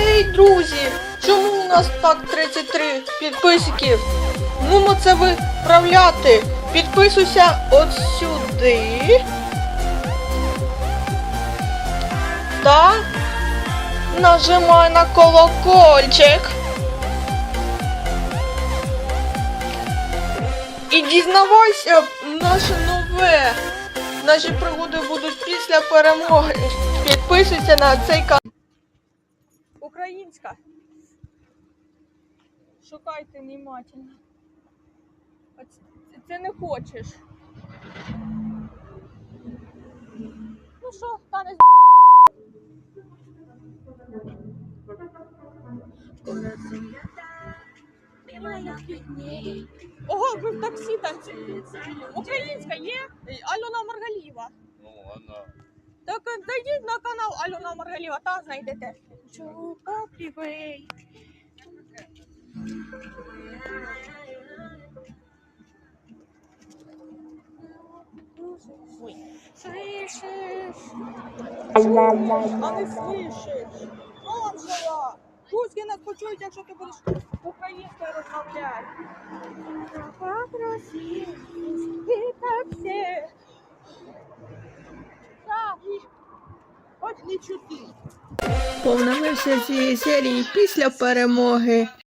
Ей, друзі, чому у нас так 33 підписників? Нумо це виправляти. Підписуйся от сюди. Та нажимай на колокольчик. І дізнавайся наше нове. Наші пригоди будуть після перемоги. Підписуйся на цей канал. Українська. Шукайте внимательно. Це, не хочеш. Ну що, танець? Ого, ви в таксі танцюєте. Українська є? Альона Маргаліва. Ну, она. Так е, зайдіть на канал Альона Маргаліва, та знайдете. Чука. Слышишь? А не слышиш. Анжела! Руські нас почують, якщо ти будеш українською розмовляти. Красиво, и так все. Так, і- От не чути. Повна версія цієї серії після перемоги.